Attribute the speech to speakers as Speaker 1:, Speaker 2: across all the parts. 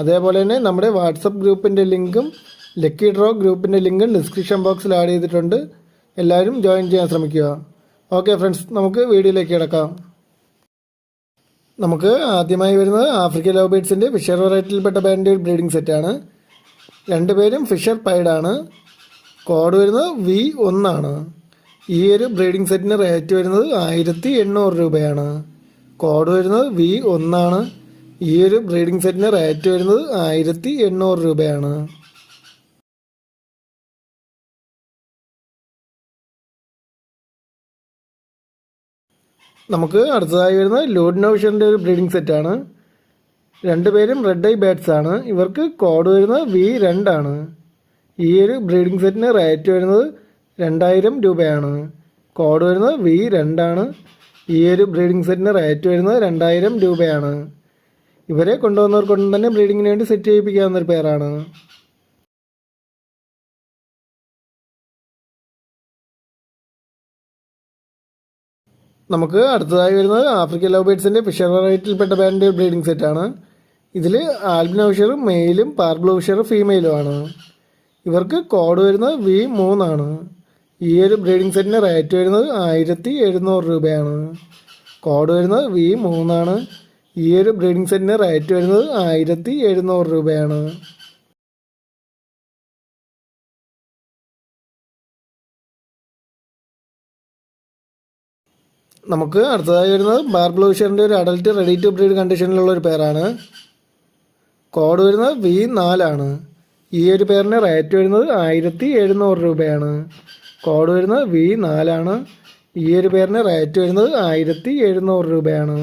Speaker 1: അതേപോലെ തന്നെ നമ്മുടെ വാട്സപ്പ് ഗ്രൂപ്പിന്റെ ലിങ്കും ലക്കി ഡ്രോ ഗ്രൂപ്പിന്റെ ലിങ്കും ഡിസ്ക്രിപ്ഷൻ ബോക്സിൽ ആഡ് ചെയ്തിട്ടുണ്ട്. എല്ലാവരും ജോയിൻ ചെയ്യാൻ ശ്രമിക്കുക. ഓക്കെ ഫ്രണ്ട്സ് നമുക്ക് വീഡിയോയിലേക്ക് കിടക്കാം. നമുക്ക് ആദ്യമായി വരുന്നത് ആഫ്രിക്കൻ ലവ് ഫിഷർ വെറൈറ്റിയിൽപ്പെട്ട ബാൻഡ് ബ്രീഡിംഗ് സെറ്റാണ് രണ്ടുപേരും ഫിഷർ പൈഡാണ് കോഡ് വരുന്നത് വി ഒന്നാണ്. ഈ ഒരു ബ്രീഡിംഗ് സെറ്റിന് റേറ്റ് വരുന്നത് ആയിരത്തി എണ്ണൂറ് രൂപയാണ്. കോഡ് വരുന്നത് വി ഒന്നാണ്. ഈ ഒരു ബ്രീഡിംഗ് സെറ്റിന് റേറ്റ് വരുന്നത് ആയിരത്തി എണ്ണൂറ് രൂപയാണ്. നമുക്ക് അടുത്തതായി വരുന്നത് ലോഡ് നോവിഷറിന്റെ ഒരു ബ്രീഡിംഗ് സെറ്റാണ് രണ്ടുപേരും റെഡ് ഐ ബാറ്റ്സ് ആണ്. ഇവർക്ക് കോഡ് വരുന്നത് വി രണ്ടാണ് ഈ ഒരു ബ്രീഡിംഗ് സെറ്റിന് റേറ്റ് വരുന്നത് രണ്ടായിരം രൂപയാണ്. കോഡ് വരുന്നത് വി രണ്ടാണ് ഈ ഒരു ബ്രീഡിംഗ് സെറ്റിന് റേറ്റ് വരുന്നത് രണ്ടായിരം രൂപയാണ്. ഇവരെ കൊണ്ടുവന്നവർ കൊണ്ടുവന്നവർക്കൊന്നും തന്നെ ബ്രീഡിങ്ങിന് വേണ്ടി സെറ്റ് ചെയ്യിപ്പിക്കാവുന്ന ഒരു പേരാണ്. നമുക്ക് അടുത്തതായി വരുന്നത് ആഫ്രിക്കൻ ലവ് ബേഡ്സിന്റെ ഫിഷർ വെറൈറ്റിയിൽപ്പെട്ട ബാൻഡ് ബ്രീഡിംഗ് സെറ്റാണ് ഇതിൽ ആൽബിനോ ഫിഷർ മെയിലും പാർബ്ലോ ഫിഷർ ഫീമെയിലുമാണ് ഇവർക്ക് കോഡ് വരുന്നത് വി മൂന്നാണ് ഈ ഒരു ബ്രീഡിംഗ് സെറ്റിന്റെ റേറ്റ് വരുന്നത് ആയിരത്തി എഴുന്നൂറ് രൂപയാണ്. കോഡ് വരുന്നത് വി മൂന്നാണ് ഈ ഒരു ബ്രീഡിംഗ് സെറ്റിന് റേറ്റ് വരുന്നത് ആയിരത്തി എഴുന്നൂറ് രൂപയാണ്. നമുക്ക് അടുത്തതായി വരുന്നത് ബാർബ്ലൂഷറിന്റെ ഒരു അഡൽട്ട് റെഡി ടു ബ്രീഡ് കണ്ടീഷനിലുള്ള ഒരു പേരാണ്. കോഡ് വരുന്നത് വി നാലാണ്. ഈ ഒരു പേരിന് റേറ്റ് വരുന്നത് ആയിരത്തി എഴുന്നൂറ് രൂപയാണ്. കോഡ് വരുന്നത് വി നാലാണ്. ഈ ഒരു പേരിന് റേറ്റ് വരുന്നത് ആയിരത്തി എഴുന്നൂറ് രൂപയാണ്.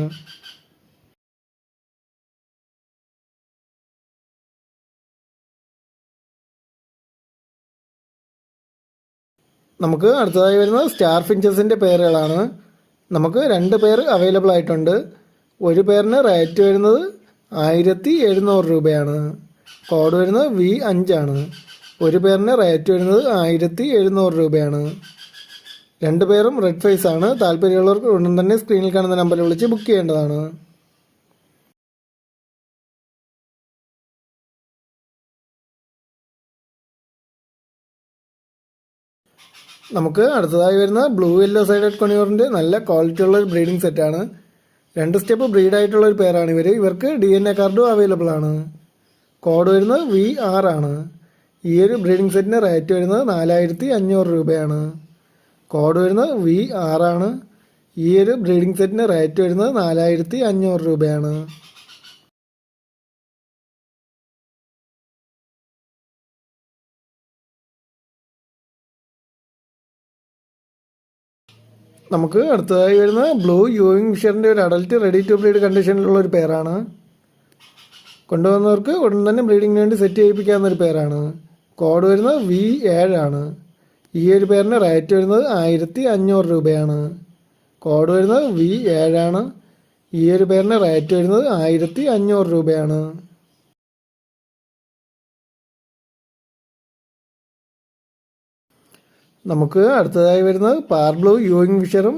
Speaker 1: നമുക്ക് അടുത്തതായി വരുന്ന സ്റ്റാർ ഫിഞ്ചസിന്റെ പേരുകളാണ്. നമുക്ക് രണ്ട് പേർ അവൈലബിൾ ആയിട്ടുണ്ട്. ഒരു പേരിന് റേറ്റ് വരുന്നത് ആയിരത്തി എഴുന്നൂറ് രൂപയാണ്. കോഡ് വരുന്നത് വി അഞ്ചാണ് ഒരു പേരിന് റേറ്റ് വരുന്നത് ആയിരത്തി എഴുന്നൂറ് രൂപയാണ്. രണ്ട് പേരും റെഡ് ഫേസ് ആണ്. താല്പര്യമുള്ളവർക്ക് ഉടൻ തന്നെ സ്ക്രീനിൽ കാണുന്ന നമ്പറിൽ വിളിച്ച് ബുക്ക് ചെയ്യേണ്ടതാണ്. നമുക്ക് അടുത്തതായി വരുന്ന ബ്ലൂ യെല്ലോ സൈഡഡ് കൊണിയോറിന്റെ നല്ല ക്വാളിറ്റി ഉള്ള ഒരു ബ്രീഡിംഗ് സെറ്റാണ് രണ്ട് സ്റ്റെപ്പ് ബ്രീഡ് ആയിട്ടുള്ള ഒരു പേരാണ് ഇവർ ഇവർക്ക് ഡി എൻ എ കാർഡും അവൈലബിൾ ആണ്. കോഡ് വരുന്നത് വി ആർ ആണ്. ഈ ഒരു ബ്രീഡിംഗ് സെറ്റിന് റേറ്റ് വരുന്നത് നാലായിരത്തി അഞ്ഞൂറ് രൂപയാണ്. കോഡ് വരുന്നത് വി ആർ ആണ്. ഈ ഒരു ബ്രീഡിംഗ് സെറ്റിന് റേറ്റ് വരുന്നത് നാലായിരത്തി അഞ്ഞൂറ് രൂപയാണ്. നമുക്ക് അടുത്തതായി വരുന്ന ബ്ലൂ യൂവിങ് ഫിഷറിന്റെ ഒരു അഡൽട്ട് റെഡി ടു ബ്രീഡ് കണ്ടീഷനിലുള്ള ഒരു പേരാണ് കൊണ്ടുവന്നവർക്ക് ഉടൻ തന്നെ ബ്രീഡിങ്ങിന് വേണ്ടി സെറ്റ് ചെയ്യിപ്പിക്കാവുന്ന ഒരു പേരാണ് കോഡ് വരുന്നത് വി ഏഴാണ് ഈ ഒരു പേരിന് റേറ്റ് വരുന്നത് ആയിരത്തി അഞ്ഞൂറ് രൂപയാണ്. കോഡ് വരുന്നത് വി ഏഴാണ് ഈ ഒരു പേരിന് റേറ്റ് വരുന്നത് ആയിരത്തി അഞ്ഞൂറ് രൂപയാണ്. നമുക്ക് അടുത്തതായി വരുന്നത് പാർബ്ലൂ യൂയിങ് ഫിഷറും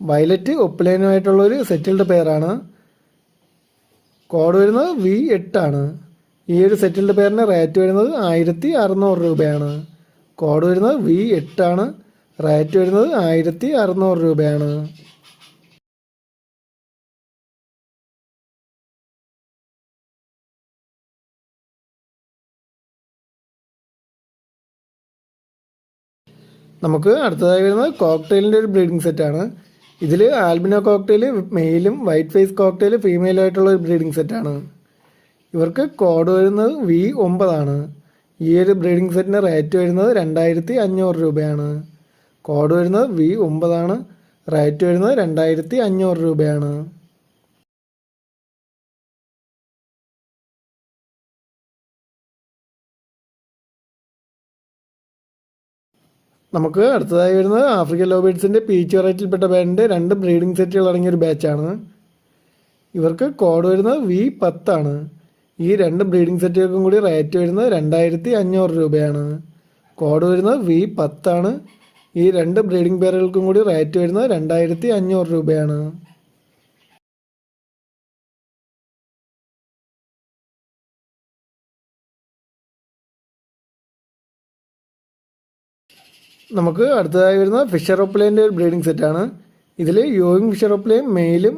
Speaker 1: വയലറ്റ് ഒപ്പ്ലൈനുമായിട്ടുള്ള ഒരു സെറ്റിൽഡ് പെയറാണ്. കോഡ് വരുന്നത് വി എട്ടാണ്. ഈ ഒരു സെറ്റിൽഡ് പെയറിന് റേറ്റ് വരുന്നത് ആയിരത്തി അറുന്നൂറ് രൂപയാണ്. കോഡ് വരുന്നത് വി എട്ടാണ്. റേറ്റ് വരുന്നത് ആയിരത്തി അറുന്നൂറ് രൂപയാണ്. നമുക്ക് അടുത്തതായി വരുന്നത് കോക്ടെയിലിന്റെ ഒരു ബ്രീഡിംഗ് സെറ്റാണ് ഇതിൽ ആൽബിനോ കോക്ടെയിൽ മെയിലും വൈറ്റ് ഫേസ് കോക്ടെയിൽ ഫീമെയിലായിട്ടുള്ള ഒരു ബ്രീഡിംഗ് സെറ്റാണ് ഇവർക്ക് കോഡ് വരുന്നത് വി ഒമ്പതാണ്. ഈ ഒരു ബ്രീഡിംഗ് സെറ്റിന്റെ റേറ്റ് വരുന്നത് രണ്ടായിരത്തി അഞ്ഞൂറ് രൂപയാണ്. കോഡ് വരുന്നത് വി ഒമ്പതാണ്. റേറ്റ് വരുന്നത് രണ്ടായിരത്തി അഞ്ഞൂറ് രൂപയാണ്. നമുക്ക് അടുത്തതായി വരുന്നത് ആഫ്രിക്കൻ ലോബേഡ്സിന്റെ പീച്ച് വെറൈറ്റിയിൽപ്പെട്ട ബാൻഡിന്റെ രണ്ട് ബ്രീഡിംഗ് സെറ്റുകൾ അടങ്ങിയ ഒരു ബാച്ചാണ്. ഇവർക്ക് കോഡ് വരുന്നത് വി പത്താണ്. ഈ രണ്ട് ബ്രീഡിംഗ് സെറ്റുകൾക്കും കൂടി റേറ്റ് വരുന്നത് രണ്ടായിരത്തി അഞ്ഞൂറ് രൂപയാണ്. കോഡ് വരുന്നത് വി പത്താണ്. ഈ രണ്ട് ബ്രീഡിംഗ് പേറുകൾക്കും കൂടി റേറ്റ് വരുന്നത് രണ്ടായിരത്തി അഞ്ഞൂറ് രൂപയാണ്. നമുക്ക് അടുത്തതായി വരുന്ന ഫിഷർ ഒപ്ലേന്റെ ഒരു ബ്രീഡിംഗ് സെറ്റാണ് ഇതിൽ യോയിങ് ഫിഷർ ഒപ്ലേയും മെയിലും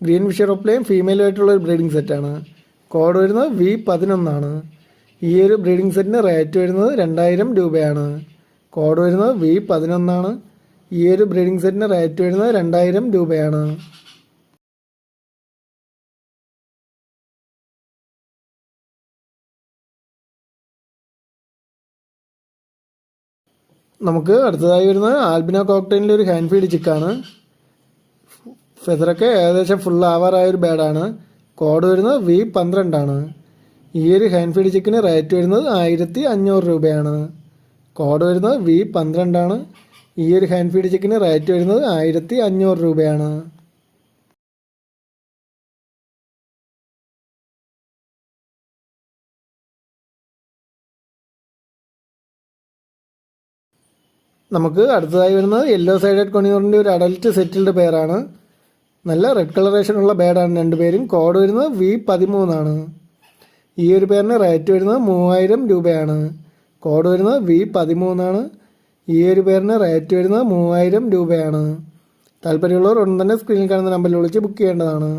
Speaker 1: ഗ്രീൻ ഫിഷർ ഒപ്ലേയും ഫീമെയിലും ആയിട്ടുള്ള ഒരു ബ്രീഡിംഗ് സെറ്റാണ് കോഡ് വരുന്നത് വി പതിനൊന്നാണ്. ഈ ഒരു ബ്രീഡിംഗ് സെറ്റിന് റേറ്റ് വരുന്നത് രണ്ടായിരം രൂപയാണ്. കോഡ് വരുന്നത് വി പതിനൊന്നാണ്. ഈ ഒരു ബ്രീഡിംഗ് സെറ്റിന് റേറ്റ് വരുന്നത് രണ്ടായിരം രൂപയാണ്. നമുക്ക് അടുത്തതായി വരുന്നത് ആൽബിനോ കോക്ടെയിലിന്റെ ഒരു ഹാൻഡ് ഫീഡ് ചിക്കാണ് ഫെദറൊക്കെ ഏകദേശം ഫുൾ ആവാറായ ഒരു ബാഡാണ് കോഡ് വരുന്നത് വി പന്ത്രണ്ടാണ് ഈ ഒരു ഹാൻഡ് ഫീഡ് ചിക്കിന് റേറ്റ് വരുന്നത് ആയിരത്തി അഞ്ഞൂറ് രൂപയാണ്. കോഡ് വരുന്നത് വി പന്ത്രണ്ടാണ് ഈ ഒരു ഹാൻഡ് ഫീഡ് ചിക്കിന് റേറ്റ് വരുന്നത് ആയിരത്തി അഞ്ഞൂറ് രൂപയാണ്. നമുക്ക് അടുത്തതായി വരുന്നത് യെല്ലോ സൈഡഡ് കൊണിയൂറിന്റെ ഒരു അഡൽറ്റ് സെറ്റിൽഡ് പേരാണ് നല്ല റെഡ് കളറേഷനുള്ള ബേഡാണ് രണ്ടുപേരും കോഡ് വരുന്നത് വി പതിമൂന്നാണ് ഈ ഒരു പേരിന് റേറ്റ് വരുന്നത് മൂവായിരം രൂപയാണ്. കോഡ് വരുന്നത് വി പതിമൂന്നാണ് ഈ ഒരു പേരിന് റേറ്റ് വരുന്നത് മൂവായിരം രൂപയാണ്. താല്പര്യമുള്ളവർ ഉടൻ തന്നെ സ്ക്രീനിൽ കാണുന്ന നമ്പറിൽ വിളിച്ച് ബുക്ക് ചെയ്യേണ്ടതാണ്.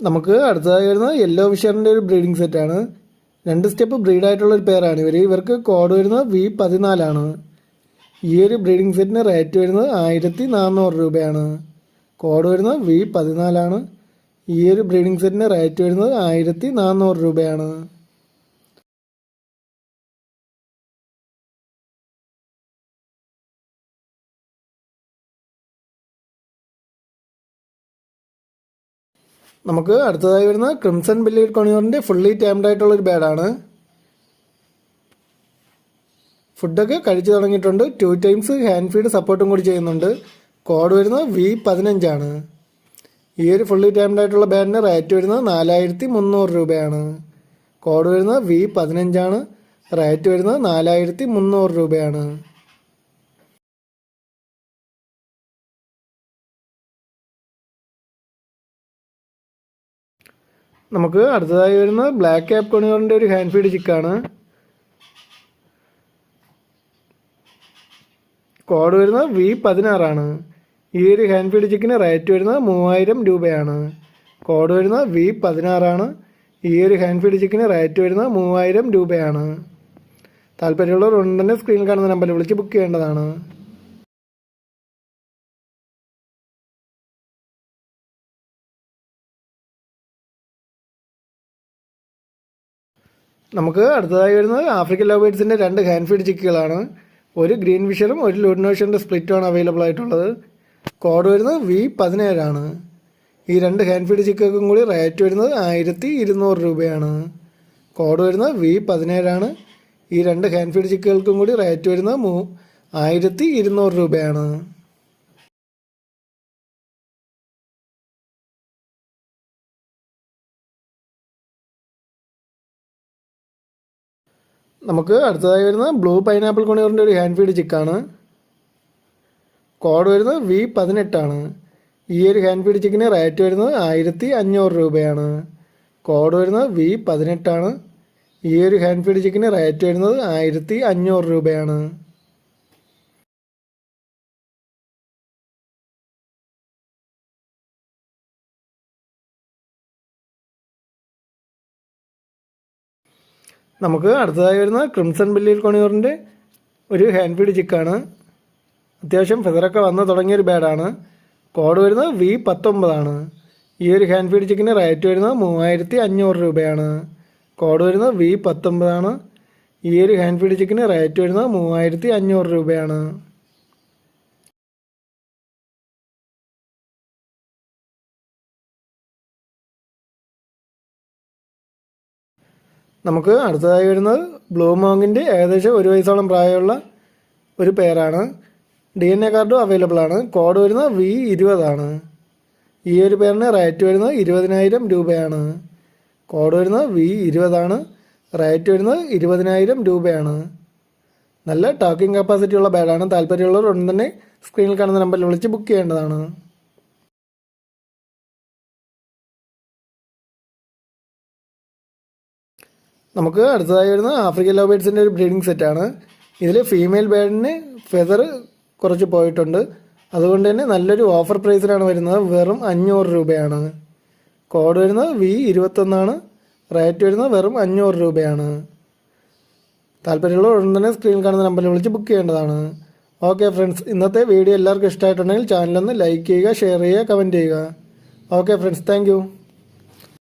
Speaker 1: നമുക്ക് അടുത്തതായി വരുന്നത് യെല്ലോ ഫിഷറിന്റെ ഒരു ബ്രീഡിംഗ് സെറ്റാണ് രണ്ട് സ്റ്റെപ്പ് ബ്രീഡായിട്ടുള്ള ഒരു പേരാണ് ഇവർ ഇവർക്ക് കോഡ് വരുന്നത് വി പതിനാലാണ് ഈ ഒരു ബ്രീഡിംഗ് സെറ്റിന് റേറ്റ് വരുന്നത് ആയിരത്തി നാനൂറ് രൂപയാണ്. കോഡ് വരുന്നത് വി പതിനാലാണ് ഈ ഒരു ബ്രീഡിംഗ് സെറ്റിന് റേറ്റ് വരുന്നത് ആയിരത്തി നാനൂറ് രൂപയാണ്. നമുക്ക് അടുത്തതായി വരുന്ന ക്രിംസൺ ബില്ലിയഡ് കോണിയോറിന്റെ ഫുള്ളി ടൈംഡ് ആയിട്ടുള്ള ഒരു ബാഡാണ് ഫുഡൊക്കെ കഴിച്ചു തുടങ്ങിയിട്ടുണ്ട്. ടു ടൈംസ് ഹാൻഡ് ഫീഡ് സപ്പോർട്ടും കൂടി ചെയ്യുന്നുണ്ട്. കോഡ് വരുന്നത് വി പതിനഞ്ചാണ് ഈ ഒരു ഫുള്ളി ടൈംഡ് ആയിട്ടുള്ള ബാഡിന് റേറ്റ് വരുന്നത് നാലായിരത്തി മുന്നൂറ് രൂപയാണ്. കോഡ് വരുന്നത് വി പതിനഞ്ചാണ് റേറ്റ് വരുന്നത് നാലായിരത്തി മുന്നൂറ് രൂപയാണ്. നമുക്ക് അടുത്തതായി വരുന്നത് ബ്ലാക്ക് ക്യാപ് കൊണിയോറിന്റെ ഒരു ഹാൻഡ് ഫീഡ് ചിക്കാണ് കോഡ് വരുന്നത് വി പതിനാറാണ് ഈ ഒരു ഹാൻഡ് ഫീഡ് ചിക്കിന് റേറ്റ് വരുന്നത് മൂവായിരം രൂപയാണ്. കോഡ് വരുന്നത് വി പതിനാറാണ് ഈ ഒരു ഹാൻഡ് ഫീഡ് ചിക്കിന് റേറ്റ് വരുന്നത് മൂവായിരം രൂപയാണ്. താല്പര്യമുള്ളവർ ഉടൻ സ്ക്രീനിൽ കാണുന്ന നമ്പറിൽ വിളിച്ച് ബുക്ക് ചെയ്യേണ്ടതാണ്. നമുക്ക് അടുത്തതായി വരുന്നത് ആഫ്രിക്കൻ ലവേഴ്സിന്റെ രണ്ട് ഹാൻഡ് ഫീഡ് ചിക്കുകളാണ്. ഒരു ഗ്രീൻ ഫിഷറും ഒരു ലൂഡിനോഷറിന്റെ സ്പ്ലിറ്റുമാണ് അവൈലബിൾ ആയിട്ടുള്ളത്. കോഡ് വരുന്നത് വി പതിനേഴാണ് ഈ രണ്ട് ഹാൻഡ് ഫീഡ് ചിക്കക്കും കൂടി റേറ്റ് വരുന്നത് ആയിരത്തി ഇരുന്നൂറ് രൂപയാണ്. കോഡ് വരുന്നത് വി പതിനേഴാണ് ഈ രണ്ട് ഹാൻഡ് ഫീഡ് ചിക്കുകൾക്കും കൂടി റേറ്റ് വരുന്നത് മൂ ആയിരത്തി ഇരുന്നൂറ് രൂപയാണ്. നമുക്ക് അടുത്തതായി വരുന്ന ബ്ലൂ പൈനാപ്പിൾ കൊണിയറിന്റെ ഒരു ഹാൻഡ് ഫീഡ് ചിക്കാണ്. കോഡ് വരുന്നത് വി പതിനെട്ടാണ്. ഈ ഒരു ഹാൻഡ് ഫീഡ് ചിക്കിന് റേറ്റ് വരുന്നത് ആയിരത്തി അഞ്ഞൂറ് രൂപയാണ്. കോഡ് വരുന്നത് വി പതിനെട്ടാണ്. ഈ ഒരു ഹാൻഡ് ഫീഡ് ചിക്കിന് റേറ്റ് വരുന്നത് ആയിരത്തി അഞ്ഞൂറ് രൂപയാണ്. നമുക്ക് അടുത്തതായി വരുന്ന ക്രിംസൺ ബില്ലിൽ കൊണിയൂറിന്റെ ഒരു ഹാൻഡ് ഫീഡ് ചിക്കാണ്. അത്യാവശ്യം ഫെദറൊക്കെ വന്ന് തുടങ്ങിയൊരു ബാഡാണ്. കോഡ് വരുന്നത് വി പത്തൊമ്പതാണ്. ഈ ഒരു ഹാൻഡ് ഫീഡ് ചിക്കിന് റേറ്റ് വരുന്നത് മൂവായിരത്തി അഞ്ഞൂറ് രൂപയാണ്. കോഡ് വരുന്നത് വി പത്തൊമ്പതാണ്. ഈ ഒരു ഹാൻഡ് ഫീഡ് ചിക്കിന് റേറ്റ് വരുന്നത് മൂവായിരത്തി അഞ്ഞൂറ് രൂപയാണ്. നമുക്ക് അടുത്തതായി വരുന്നത് ബ്ലൂ മോങ്ങിന്റെ ഏകദേശം ഒരു വയസ്സോളം പ്രായമുള്ള ഒരു പേരാണ് ഡി എൻ എ കാർഡും അവൈലബിൾ ആണ്. കോഡ് വരുന്നത് വി ഇരുപതാണ്. ഈ ഒരു പേരിന് റേറ്റ് വരുന്നത് ഇരുപതിനായിരം രൂപയാണ്. കോഡ് വരുന്നത് വി ഇരുപതാണ്. റേറ്റ് വരുന്നത് ഇരുപതിനായിരം രൂപയാണ്. നല്ല ടോക്കിംഗ് കപ്പാസിറ്റി ഉള്ള ബാഡാണ് താല്പര്യമുള്ളവർ ഉടൻ തന്നെ സ്ക്രീനിൽ കാണുന്ന നമ്പറിൽ വിളിച്ച് ബുക്ക് ചെയ്യേണ്ടതാണ്. നമുക്ക് അടുത്തതായി വരുന്ന ആഫ്രിക്കൻ ലവ് ബേഡ്സിന്റെ ഒരു ബ്രീഡിംഗ് സെറ്റാണ് ഇതിൽ ഫീമെയിൽ ബേഡിന് ഫെദർ കുറച്ച് പോയിട്ടുണ്ട്. അതുകൊണ്ട് തന്നെ നല്ലൊരു ഓഫർ പ്രൈസിലാണ് വരുന്നത്. വെറും അഞ്ഞൂറ് രൂപയാണ്. കോഡ് വരുന്നത് വി ഇരുപത്തൊന്നാണ്. റേറ്റ് വരുന്നത് വെറും അഞ്ഞൂറ് രൂപയാണ്. താല്പര്യമുള്ള ഉടൻ തന്നെ സ്ക്രീനിൽ കാണുന്ന നമ്പറിൽ വിളിച്ച് ബുക്ക് ചെയ്യേണ്ടതാണ്. ഓക്കെ ഫ്രണ്ട്സ് ഇന്നത്തെ വീഡിയോ എല്ലാവർക്കും ഇഷ്ടമായിട്ടുണ്ടെങ്കിൽ ചാനലൊന്ന് ലൈക്ക് ചെയ്യുക ഷെയർ ചെയ്യുക കമന്റ് ചെയ്യുക. Okay friends thank